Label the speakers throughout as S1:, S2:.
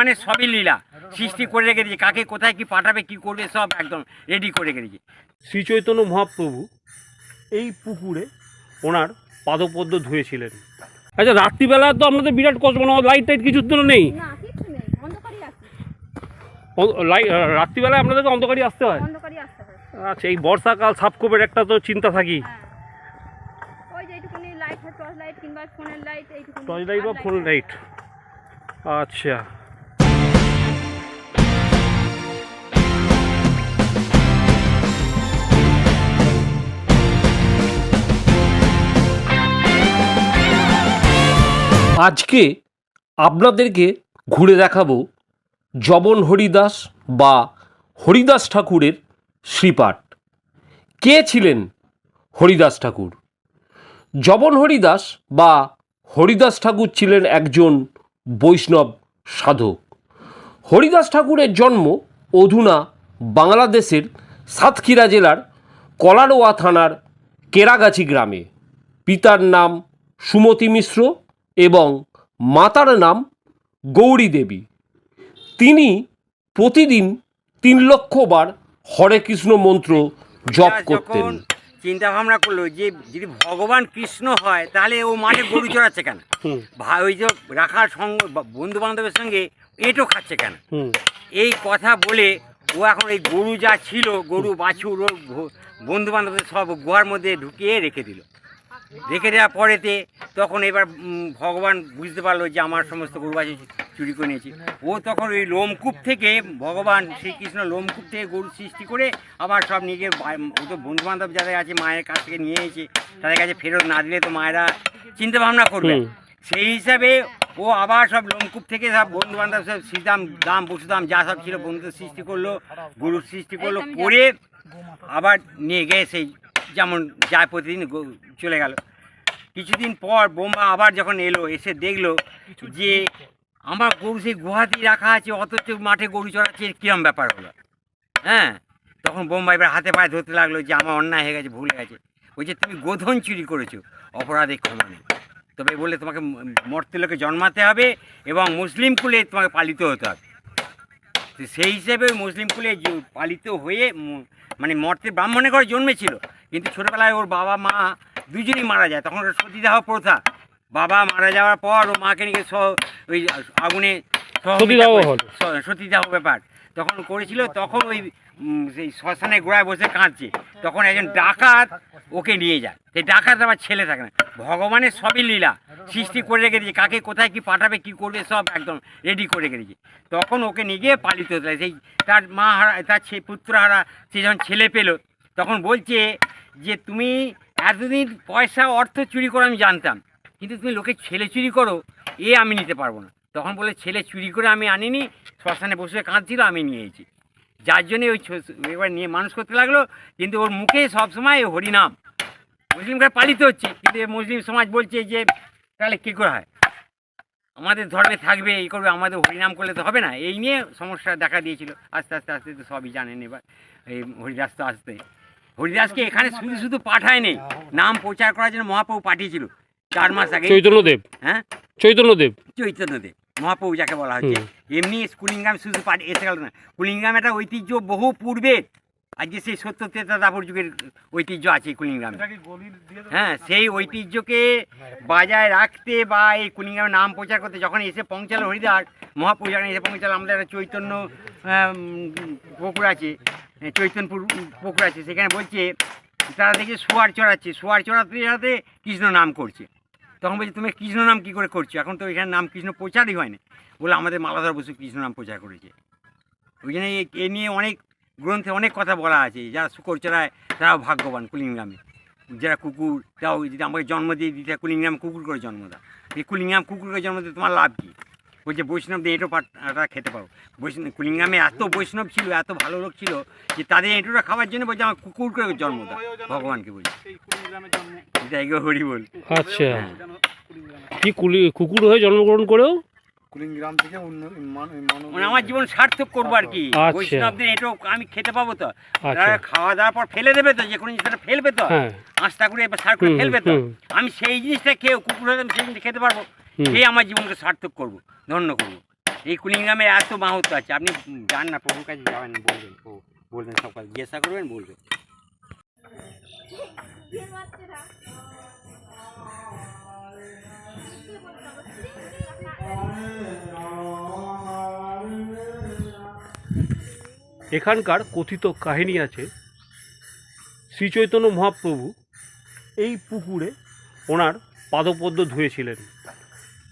S1: ভগবানের সবই লীলা। সৃষ্টি করে রেখে দিয়েছে কাকে কোথায় কি পাঠাবে কি করবে সব একদম রেডি করে রেখে দিয়েছে
S2: শ্রী চৈতন্য মহাপ্রভু এই পুকুরে ওনার পাদপদ্ম ধুয়েছিলেন। আচ্ছা রাত্রিবেলা তো আপনাদের বিরাট কষ্ট মানে লাইট টাইট কিছু তো নেই।
S3: না কিচ্ছু নেই অন্ধকারই আসছে
S2: লাইট রাত্রিবেলায় আপনাদেরকে অন্ধকারই আসতে হয়?
S3: অন্ধকারই আসতে হয়।
S2: আচ্ছা এই বর্ষাকাল সাপকোপের একটা তো চিন্তা থাকি।
S3: হ্যাঁ। ওই যে এইটুকুনি লাইট টর্চ লাইট কিংবা ফোনের লাইট এইটুকুনি
S2: টর্চ লাইট বা ফোন লাইট আচ্ছা। আজকে আপনাদেরকে ঘুরে দেখাবো জবন হরিদাস বা হরিদাস ঠাকুরের শ্রীপাঠ। কে ছিলেন হরিদাস ঠাকুর? জবন হরিদাস বা হরিদাস ঠাকুর ছিলেন একজন বৈষ্ণব সাধক। হরিদাস ঠাকুরের জন্ম অধুনা বাংলাদেশের সাতক্ষীরা জেলার কলারোয়া থানার কেরাগাছি গ্রামে। পিতার নাম সুমতি মিশ্র এবং মাতার নাম গৌরী দেবী। তিনি প্রতিদিন তিন লক্ষ বার হরে কৃষ্ণ মন্ত্র জপ করতেন।
S1: যখন চিন্তা ভাবনা করল যে যদি ভগবান কৃষ্ণ হয় তাহলে ও মাঠে গরু চড়াচ্ছে কেন? ভাই ওই যে রাখার সঙ্গ বন্ধু বান্ধবের সঙ্গে এঁটো খাচ্ছে কেন? এই কথা বলে ও এখন এই গরু যা ছিল গরু বাছুর ও বন্ধু বান্ধবদের সব গুহার মধ্যে ঢুকিয়ে রেখে দিল। রেখে দেওয়ার পরেতে তখন এবার ভগবান বুঝতে পারল যে আমার সমস্ত গরু বাছুর চুরি করে নিয়েছি। ও তখন ওই লোমকূপ থেকে ভগবান শ্রীকৃষ্ণ লোমকূপ থেকে গরু সৃষ্টি করে আবার সব নিজের ও তো বন্ধু বান্ধব যাদের আছে মায়ের কাছ থেকে নিয়ে এসে তাদের কাছে ফেরত না দিলে তো মায়েরা চিন্তা ভাবনা করবে সেই হিসাবে ও আবার সব লোমকূপ থেকে সব বন্ধু বান্ধব সব সীতাম দাম বসুদাম যা সব ছিল বন্ধুদের সৃষ্টি করল গরুর সৃষ্টি করল করে আবার নিয়ে গিয়ে সেই যেমন যায় প্রতিদিন চলে গেল। কিছুদিন পর বোম্বা আবার যখন এলো এসে দেখল যে আমার গরু সেই গুহাতেই রাখা আছে অথচ মাঠে গরু চড়াচ্ছে কিরম ব্যাপার হলো? হ্যাঁ? তখন বোম্বাই এবার হাতে পায়ে ধরতে লাগল যে আমার অন্যায় হয়ে গেছে ভুল হয়ে গেছে। বলছে তুমি গোধন চুরি করেছ অপরাধে ক্ষমা নেই। তবে বলে তোমাকে ম- মর্তে লোকে জন্মাতে হবে এবং মুসলিম কুলে তোমাকে পালিত হতে হবে। তো সেই হিসেবে ওই মুসলিম কুলে পালিত হয়ে মানে মর্তে ব্রাহ্মণের ঘরে জন্মেছিল। কিন্তু ছোটোবেলায় ওর বাবা মা দুজনেই মারা যায়। তখন ওর সতীদাহ প্রথা। বাবা মারা যাওয়ার পর ও মাকে নিয়ে সহ ওই আগুনে
S2: সতীদাহ
S1: ব্যাপার। তখন করেছিল তখন ওই সেই শ্মশানে গোড়ায় বসে কাঁদছে। তখন একজন ডাকাত ওকে নিয়ে যায় সেই ডাকাত আবার ছেলে থাকে না। ভগবানের সবই লীলা। সৃষ্টি করে রেখে দিয়েছে কাকে কোথায় কি পাঠাবে, কি করবে, সব একদম রেডি করে রেখে দিয়েছে তখন ওকে নিয়ে গিয়ে পালিত হতে। সেই তার মা হারা, তার পুত্র হারা, সে যখন ছেলে পেল, তখন বলছে যে, তুমি এতদিন পয়সা, অর্থ চুরি করে, আমি জানতাম। কিন্তু তুমি লোকে ছেলে চুরি করো, এ আমি নিতে পারব না। তখন বলে, ছেলে চুরি করে আমি আনিনি, শ্মশানে বসে কাঁদছিল, আমি নিয়েছি যার জন্যে ওই এবার নিয়ে মানুষ করতে লাগল। কিন্তু ওর মুখে সবসময় হরিনাম। মুসলিমরা পালিত হচ্ছে কিন্তু মুসলিম সমাজ বলছে যে তাহলে কী করে হয়? আমাদের ধর্মে থাকবে এই করবে আমাদের হরিনাম করলে তো হবে না। এই নিয়ে সমস্যা দেখা দিয়েছিল। আস্তে আস্তে আস্তে তো সবই জানেন এবার এই হরিদাস তো আসতে। হরিদাসকে এখানে শুধু শুধু পাঠায়নি নাম প্রচার করার জন্য মহাপ্রভু পাঠিয়েছিল। চার মাস আগে।
S2: চৈতন্যদেব?
S1: হ্যাঁ?
S2: চৈতন্যদেব?
S1: চৈতন্যদেব মহাপ্রভু যাকে বলা হচ্ছে এমনি কুলিঙ্গাম শুধু পাঠিয়ে এসে গেল না। কুলিঙ্গাম একটা ঐতিহ্য বহু পূর্বে আজকে সেই সত্য তেতা দাপর যুগের ঐতিহ্য আছে কুলিঙ্গামে হ্যাঁ সেই ঐতিহ্যকে বাজায় রাখতে বা এই কুলিঙ্গামের নাম প্রচার করতে যখন এসে পৌঁছালো হরিদাস মহাপ্রভু এসে পৌঁছালো আমাদের একটা চৈতন্য পুকুর আছে চৈতন্যপুর পুকুর আছে সেখানে বলছে তারা দেখে সোয়ার চড়াচ্ছে সোয়ার চড়াতে চড়াতে কৃষ্ণ নাম করছে। তখন বলছে তুমি কৃষ্ণ নাম কী করে করছ? এখন তো এখানে নাম কৃষ্ণ প্রচারই হয় না। বলে আমাদের মালাধর বসু কৃষ্ণ নাম প্রচার করেছে। ওই জন্য এ নিয়ে অনেক গ্রন্থে অনেক কথা বলা আছে যারা শুকর চড়ায় তারাও ভাগ্যবান কুলিংগ্রামে যারা কুকুর তাও যদি আমাকে জন্ম দিয়ে দিতে হয়, কুলিংগ্রাম কুকুর করে জন্ম দাও। এই কুলিংগ্রাম কুকুর করে জন্ম দিয়ে তোমার লাভ কী? বলছে বৈষ্ণবদের এঁটো পাটা খেতে পারো। বৈষ্ণব কুলিংগ্রামে এত বৈষ্ণব ছিল এত ভালো লোক ছিল যে তাদের এঁটোটা খাওয়ার জন্য বলছে আমার কুকুর করে জন্ম দাও। ভগবানকে বলছে। হরি বল।
S2: আচ্ছা। কি কুলি কুকুর হয়ে জন্মগ্রহণ করেও?
S4: কুলিংগ্রাম থেকে অন্য মানে
S1: আমার জীবন সার্থক করব আর কি।
S2: আচ্ছা।
S1: বৈষ্ণবদের এটো আমি খেতে পাবো তো।
S2: আচ্ছা।
S1: তারা খাওয়া দাওয়ার পর ফেলে দেবে তো যে কোনো জিনিসটা ফেলবে তো।
S2: হ্যাঁ।
S1: আস্তা করে এবার সার করে ফেলবে তো। আমি সেই জিনিসটা খেয়ে কুকুর আমি সেই জিনিসটা খেতে পারব। এই আমার জীবনকে সার্থক করব ধন্য করব। এই কুলিংগ্রামে এত মাহাত্ম আছে আপনি যান না প্রভুর কাছে যাবেন বলবেন বলবেন সব জিজ্ঞাসা করবেন বলবেন।
S2: এখানকার কথিত কাহিনী আছে শ্রীচৈতন্য মহাপ্রভু এই পুকুরে ওনার পাদপদ্ম ধুয়েছিলেন।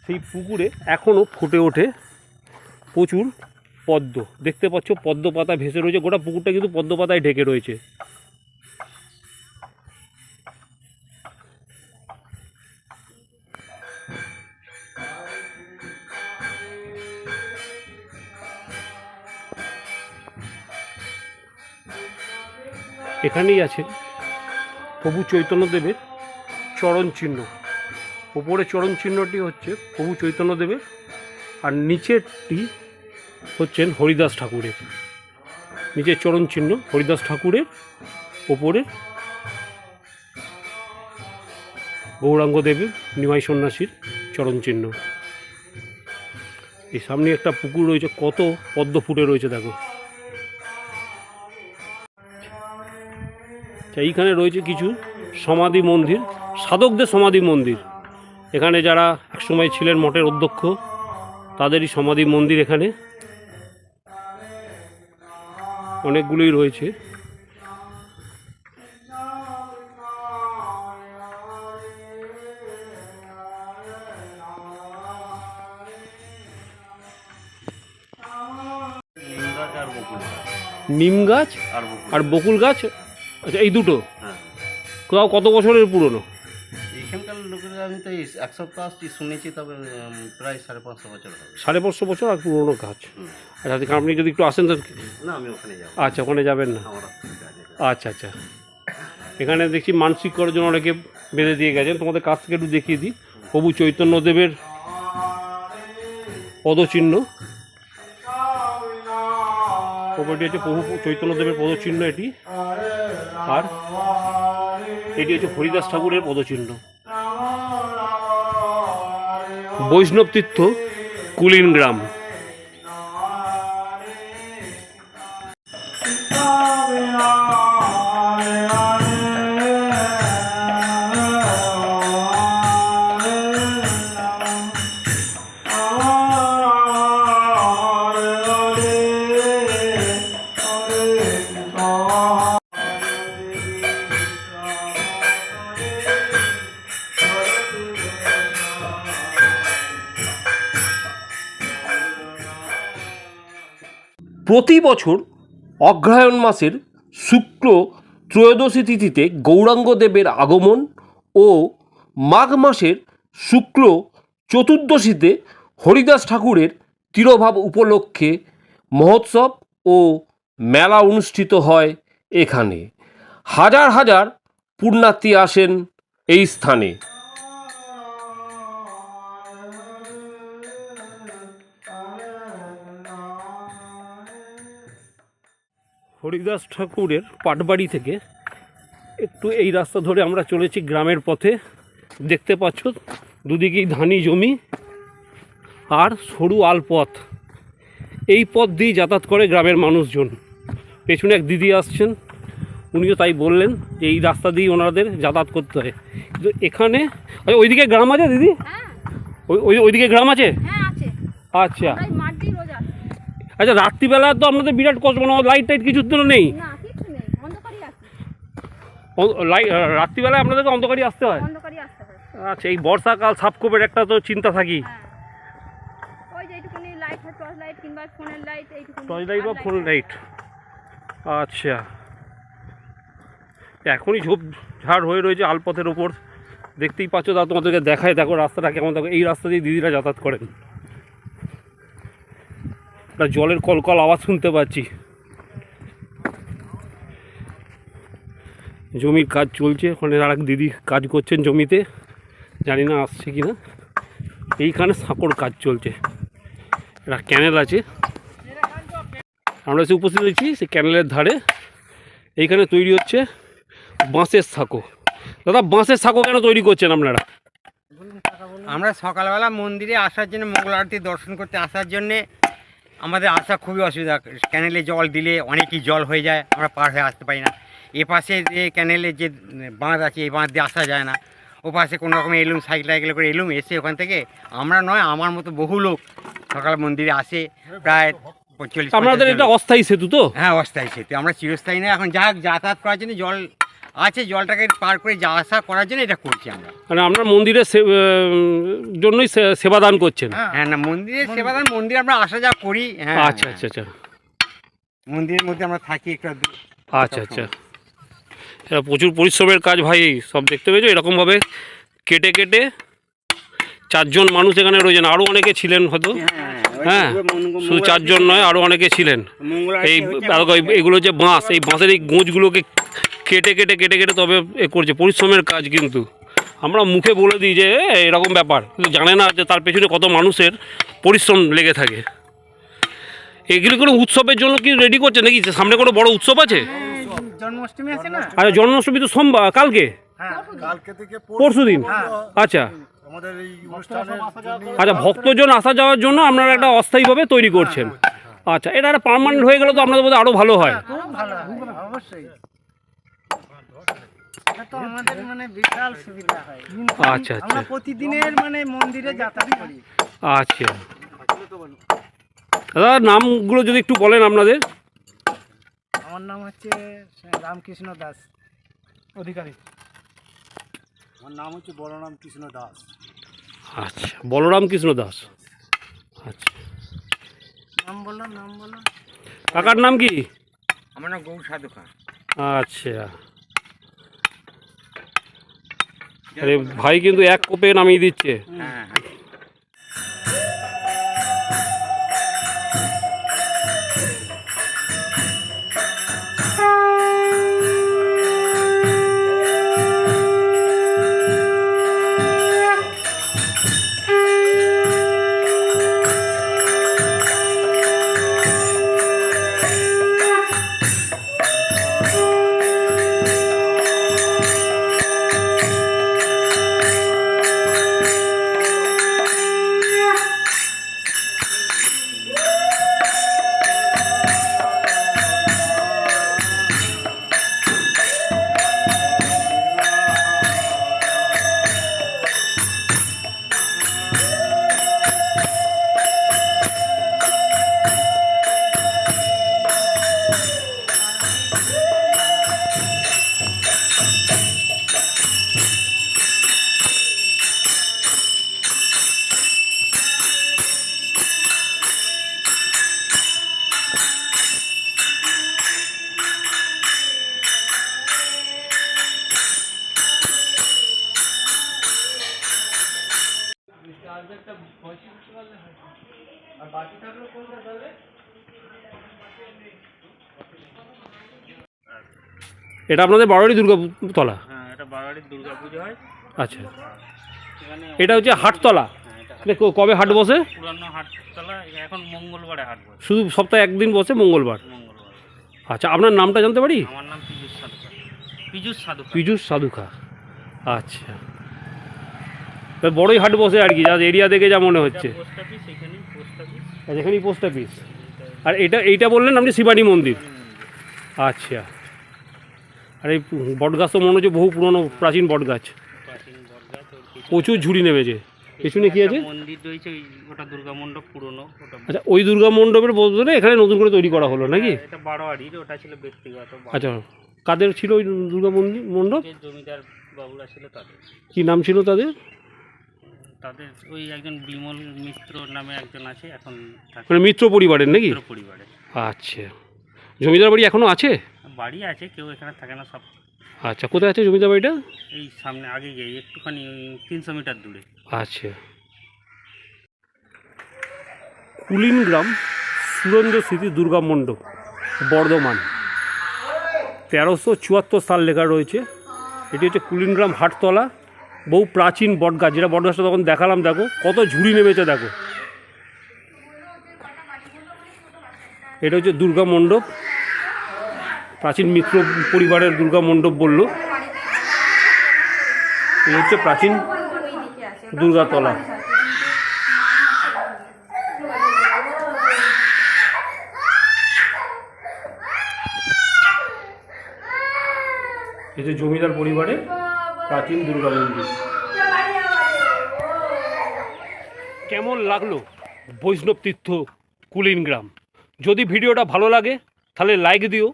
S2: সেই পুকুরে এখনও ফুটে ওঠে প্রচুর পদ্ম। দেখতে পাচ্ছ পদ্ম পাতা ভেসে রয়েছে, গোটা পুকুরটা কিন্তু পদ্ম পাতায় ঢেকে রয়েছে। এখানেই আছে। প্রভু চৈতন্যদেবের চরণ চিহ্ন। ওপরে চরণ চিহ্নটি হচ্ছে প্রভু চৈতন্যদেবের, আর নিচেরটি হচ্ছেন হরিদাস ঠাকুরের। নিচের চরণ চিহ্ন, হরিদাস ঠাকুরের ওপরে গৌরাঙ্গ দেবের নিমাই সন্ন্যাসীর চরণ চিহ্ন। এই সামনে একটা পুকুর রয়েছে, কত পদ্ম ফুটে রয়েছে দেখো। এইখানে রয়েছে কিছু সমাধি মন্দির, সাধকদের সমাধি মন্দির। এখানে যারা একসময় ছিলেন মঠের অধ্যক্ষ, তাদেরই সমাধি মন্দির এখানে। অনেকগুলোই রয়েছে। নিম গাছ আর বকুল গাছ আচ্ছা এই দুটো। কোথাও কত বছরের পুরনো?
S5: এখানকার লোকেরা আমি তো এই এক সপ্তাহ আসছি শুনেছি তবে প্রায় সাড়ে পাঁচশো বছর
S2: সাড়ে পাঁচশো বছর আর পুরনো গাছ আচ্ছা আচ্ছা, আপনি যদি একটু আসেন তো
S5: না আমি ওখানে যাব।
S2: আচ্ছা ওখানে যাবেন না?
S5: আমার
S2: আচ্ছা আচ্ছা। এখানে দেখছি মানসিক করার জন্য অনেকে বেঁধে দিয়ে গেছেন। তোমাদের কাছ থেকে একটু দেখিয়ে দিই। প্রভু চৈতন্যদেবের পদচিহ্ন। ওপরটি হচ্ছে প্রভু চৈতন্যদেবের পদচিহ্ন এটি। আর এটি হচ্ছে হরিদাস ঠাকুরের পদচিহ্ন। বৈষ্ণব তীর্থ কুলিন গ্রাম। প্রতি বছর অগ্রহায়ণ মাসের শুক্ল ত্রয়োদশী তিথিতে গৌরাঙ্গ দেবের আগমন ও মাঘ মাসের শুক্ল চতুর্দশীতে হরিদাস ঠাকুরের তিরোভাব উপলক্ষে মহোৎসব ও মেলা অনুষ্ঠিত হয় এখানে। হাজার হাজার পুণ্যার্থী আসেন এই স্থানে। হরিদাস ঠাকুরের পাটবাড়ি থেকে একটু এই রাস্তা ধরে আমরা চলেছি গ্রামের পথে। দেখতে পাচ্ছ দুদিকেই ধানি জমি আর সরু আল পথ এই পথ দিয়েই যাতায়াত করে গ্রামের মানুষজন। পেছনে এক দিদি আসছেন উনিও তাই বললেন যে এই রাস্তা দিয়ে ওনাদের যাতায়াত করতে হয়। কিন্তু এখানে ওইদিকে গ্রাম আছে দিদি?
S3: হ্যাঁ।
S2: ওই ওই- ওইদিকে গ্রাম
S3: হ্যাঁ আছে।
S2: আচ্ছা
S3: আমরা এই মাঠ দিয়ে রোজ আসি
S2: আচ্ছা রাত্রিবেলা তো আপনাদের বিরাট কষ্ট মানে লাইট টাইট কিছুর জন্য নেই।
S3: না কিছু নেই অন্ধকারই আসি
S2: অ- লাই- রাত্রিবেলায় আপনাদেরকে অন্ধকারই আসতে হয়?
S3: অন্ধকারই আসতে হয়।
S2: আচ্ছা এই বর্ষাকাল সাপকোপের একটা তো চিন্তা থাকি।
S3: Light torch light light
S2: light বা ফোন লাইট আচ্ছা। এখনই ঝোপ ঝাড় হয়ে রয়েছে আলপথের ওপর। দেখতেই পাচ্ছ তা তোমাদেরকে দেখায়। দেখো রাস্তাটা কেমন দেখো। এই রাস্তা দিয়ে দিদিরা যাতায়াত করেন। একটা জলের কলকল আওয়াজ শুনতে পাচ্ছি। জমির কাজ চলছে, ওখানে আর এক দিদি কাজ করছেন জমিতে। জানি না আসছে কি না এইখানে সাঁকড় কাজ চলছে। একটা ক্যানেল আছে। আমরা এসে উপস্থিত হয়েছি সেই ক্যানেলের ধারে। এইখানে তৈরি হচ্ছে বাঁশের সাঁকো। দাদা, বাঁশের সাঁকো কেন তৈরি করছেন আপনারা?
S1: আমরা সকালবেলা মন্দিরে আসার জন্য মঙ্গল আরতি দর্শন করতে আসার জন্যে আমাদের আসা খুবই অসুবিধা। ক্যানেলে জল দিলে অনেকই জল হয়ে যায় আমরা পার হয়ে আসতে পারি না। এ পাশে যে ক্যানেলের যে বাঁধ আছে এই বাঁধ দিয়ে আসা যায় না। ও পাশে কোনো রকম এলুম সাইকেল টাইকেল করে এলুম এসে ওখান থেকে আমরা নয় আমার মতো বহু লোক সকাল মন্দিরে আসে প্রায়
S2: আপনাদের এটা অস্থায়ী সেতু তো?
S1: হ্যাঁ অস্থায়ী সেতু। আমরা চিরস্থায়ী না এখন যা হোক যাতায়াত করার জন্য জল আছে জলটাকে পার করে যাওয়া আসা করার জন্য এটা করছি আমরা।
S2: মানে আপনার মন্দিরের জন্যই সে- সেবা দান করছেন।
S1: হ্যাঁ না মন্দিরের সেবাদান মন্দির আমরা আসা যা করি হ্যাঁ।
S2: আচ্ছা আচ্ছা আচ্ছা।
S1: মন্দিরের মধ্যে আমরা থাকি একটু
S2: আচ্ছা আচ্ছা। এটা প্রচুর পরিশ্রমের কাজ ভাই সব দেখতে পেয়েছ? এরকমভাবে কেটে কেটে চারজন মানুষ এখানে রয়েছেন। আরও অনেকে ছিলেন হয়তো। হ্যাঁ শুধু চারজন নয় আরও অনেকে ছিলেন। এই- এগুলো যে বাঁশ। এই বাঁশের এই গোঁজগুলোকে কেটে কেটে কেটে কেটে তবে এ করছে। পরিশ্রমের কাজ কিন্তু। আমরা মুখে বলে দিই যে এরকম ব্যাপার। কিন্তু জানে না যে তার পেছনে কত মানুষের পরিশ্রম লেগে থাকে। এগুলো কোনো উৎসবের জন্য কি রেডি করছে নাকি? সামনে কোনো বড় উৎসব আছে?
S6: জন্মাষ্টমী আছে না?
S2: আচ্ছা জন্মাষ্টমী তো সোমবার। কালকে?
S4: কালকে থেকে
S2: পরশু দিন। আচ্ছা।
S4: আমাদের এই অনুষ্ঠানের জন্য
S2: আচ্ছা ভক্তজন আসা যাওয়ার জন্য আপনারা একটা অস্থায়ীভাবে তৈরি করছেন। আচ্ছা এটা একটা পার্মানেন্ট হয়ে গেলে তো আপনাদের বোধহয় আরও ভালো হয়।
S6: অবশ্যই। তো আমাদের মানে বিশাল সুবিধা হয়।
S2: আচ্ছা আচ্ছা।
S6: আমরা প্রতিদিনের মানে মন্দিরে যাতায়াত করি।
S2: আচ্ছা। দাদা নামগুলো যদি একটু বলেন আপনাদের।
S6: আমার নাম হচ্ছে রামকৃষ্ণ দাস অধিকারী।
S4: আমার নাম হচ্ছে বলরাম কৃষ্ণ দাস।
S2: আচ্ছা বলরাম কৃষ্ণ দাস। আচ্ছা।
S6: নাম বলো নাম বলো।
S2: কাকার নাম কি?
S1: আমার নাম গৌর সাধু খান
S2: আচ্ছা আরে ভাই কিন্তু এক কোপে নামিয়ে দিচ্ছে।
S1: হ্যাঁ
S2: এটা আপনাদের বারোয়ারি দুর্গা তলা
S5: হ্যাঁ এটা পুজো হয়।
S2: আচ্ছা। এটা হচ্ছে হাটতলা।
S5: হ্যাঁ,
S2: কবে হাট বসে?
S5: পুরানো হাটতলা এখন মঙ্গলবারে হাট বসে।
S2: শুধু সপ্তাহে একদিন বসে মঙ্গলবার? আচ্ছা আপনার নামটা জানতে পারি?
S5: আমার নাম পীযুষ সাধুকা পীযুষ সাধুকা
S2: পীযুষ সাধুখা আচ্ছা। বড়ই হাট বসে আর কি যা এরিয়া দেখে যা মনে হচ্ছে।
S5: এখানেই পোস্ট অফিস
S2: আর এটা এইটা বললেন আপনি শিবানী মন্দির? আচ্ছা। আর এই বটগাছ তো মনে হচ্ছে বহু পুরনো প্রাচীন বটগাছ। প্রচুর ঝুড়ি নেমেছে। পেছনে কি আছে?
S5: মন্দির রয়েছে ওই ওটা দুর্গা মণ্ডপ পুরনো ওটা
S2: আচ্ছা ওই দুর্গা মণ্ডপের বদলে এখানে নতুন করে তৈরি করা হলো নাকি?
S5: হ্যাঁ, এটা বারোয়ারির ওটা ছিল ব্যক্তিগত
S2: আচ্ছা কাদের ছিল ওই দুর্গা মন্দির মণ্ডপ?
S5: জমিদার বাবুরা ছিল তাদের।
S2: কি নাম ছিল তাদের?
S5: তাদের ওই একজন বিমল মিত্র নামে একজন আছে এখন থাকে
S2: মানে মিত্র পরিবারের নাকি?
S5: মিত্র পরিবারে।
S2: আচ্ছা। জমিদার বাড়ি এখনও আছে?
S5: বাড়ি আছে কেউ এখানে থাকে না সব
S2: আচ্ছা কোথায় আছে জমিদার বাড়িটা?
S5: এই সামনে আগে গিয়ে একটুখানি তিনশো মিটার দূরে।
S2: আচ্ছা। কুলিন গ্রাম সুরেন্দ্র স্মৃতি দুর্গা মণ্ডপ বর্ধমান। তেরোশো চুয়াত্তর সাল লেখা রয়েছে। এটি হচ্ছে কুলিনগ্রাম হাটতলা। বহু প্রাচীন বটগাছ যেটা বটগাছটা তখন দেখালাম, দেখো, কত ঝুড়ি নেমেছে, দেখো। এটা হচ্ছে দুর্গা মণ্ডপ। প্রাচীন মিত্র পরিবারের দুর্গা মণ্ডপ বলল। এই হচ্ছে প্রাচীন দুর্গাতলা। এই যে জমিদার পরিবারে প্রাচীন দুর্গা মন্দির। কেমন লাগল বৈষ্ণব তীর্থ কুলিন গ্রাম? যদি ভিডিওটা ভালো লাগে, তাহলে লাইক দিও,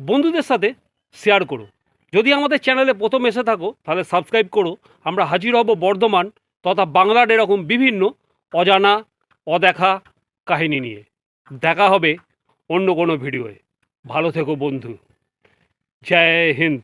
S2: বন্ধুদের সাথে শেয়ার করো। যদি আমাদের চ্যানেলে প্রথম এসে থাকো, তাহলে সাবস্ক্রাইব করো। আমরা হাজির হব বর্ধমান তথা বাংলার এরকম বিভিন্ন অজানা, অদেখা কাহিনী নিয়ে। দেখা হবে অন্য কোনো ভিডিওয়ে। ভালো থেকো বন্ধু। জয় হিন্দ।